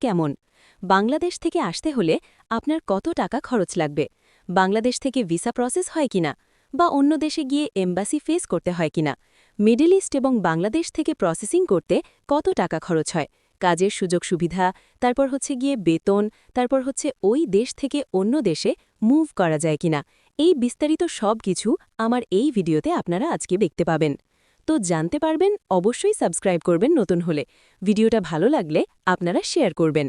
কেমন? বাংলাদেশ থেকে আসতে হলে আপনার কত টাকা খরচ লাগবে? বাংলাদেশ থেকে ভিসা প্রসেস হয় কিনা? বা অন্য দেশে গিয়ে এম্বাসি ফেস করতে হয় কিনা? মিডল ইস্ট এবং বাংলাদেশ থেকে প্রসেসিং করতে কত টাকা খরচ হয়? কাজের সুযোগ সুবিধা, তারপর হচ্ছে গিয়ে বেতন, তারপর হচ্ছে ওই দেশ থেকে অন্য দেশে মুভ করা যায় কিনা? এই বিস্তারিত সব কিছু আমার এই ভিডিওতে আপনারা আজকে দেখতে পাবেন। তো জানতে পারবেন, অবশ্যই সাবস্ক্রাইব করবেন নতুন হলে। ভিডিওটা ভালো লাগলে আপনারা শেয়ার করবেন।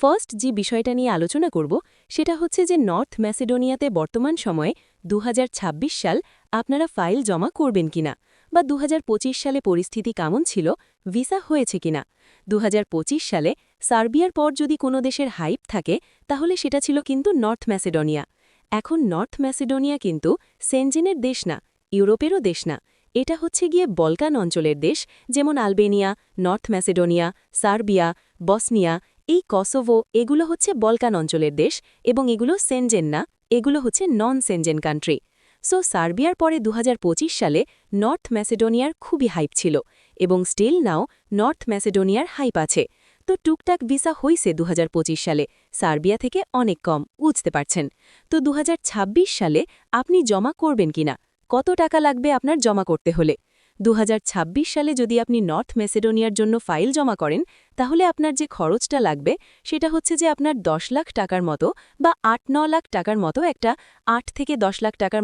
ফার্স্ট যে বিষয়টা নিয়ে আলোচনা করব, সেটা হচ্ছে যে নর্থ ম্যাসেডোনিয়াতে বর্তমান সময়ে দু হাজার ছাব্বিশ সাল আপনারা ফাইল জমা করবেন কিনা বা দুহাজার পঁচিশ সালে পরিস্থিতি কেমন ছিল, ভিসা হয়েছে কিনা। দু হাজার পঁচিশ সালে সার্বিয়ার পর যদি কোনো দেশের হাইপ থাকে, তাহলে সেটা ছিল কিন্তু নর্থ ম্যাসেডোনিয়া। এখন নর্থ ম্যাসেডোনিয়া কিন্তু সেনজেনের দেশ না, ইউরোপেরও দেশ না। এটা হচ্ছে গিয়ে বলকান অঞ্চলের দেশ, যেমন Albania, North Macedonia, Serbia, Bosnia, এই কসোভো, এগুলো হচ্ছে বলকান অঞ্চলের দেশ এবং এগুলো সেনজেন না, এগুলো হচ্ছে নন সেনজেন কান্ট্রি সো সার্বিয়ার পরে দু হাজার পঁচিশ সালে নর্থ ম্যাসেডোনিয়ার খুবই হাইপ ছিল এবং স্টিল নাও নর্থ ম্যাসেডোনিয়ার হাইপ আছে। তো টুকটাক ভিসা হইছে দু হাজার পঁচিশ সালে, সার্বিয়া থেকে অনেক কম, বুঝতে পারছেন? তো দু হাজার ছাব্বিশ সালে আপনি জমা করবেন কিনা? কত টাকা লাগবে আপনার জমা করতে হলে? দু হাজার ছাব্বিশ সালে যদি আপনি নর্থ মেসেডোনিয়ার জন্য ফাইল জমা করেন, তাহলে আপনার যে খরচটা লাগবে, সেটা হচ্ছে যে আপনার দশ লাখ টাকার মতো বা আট ন লাখ টাকার মতো একটা আট থেকে দশ লাখ টাকার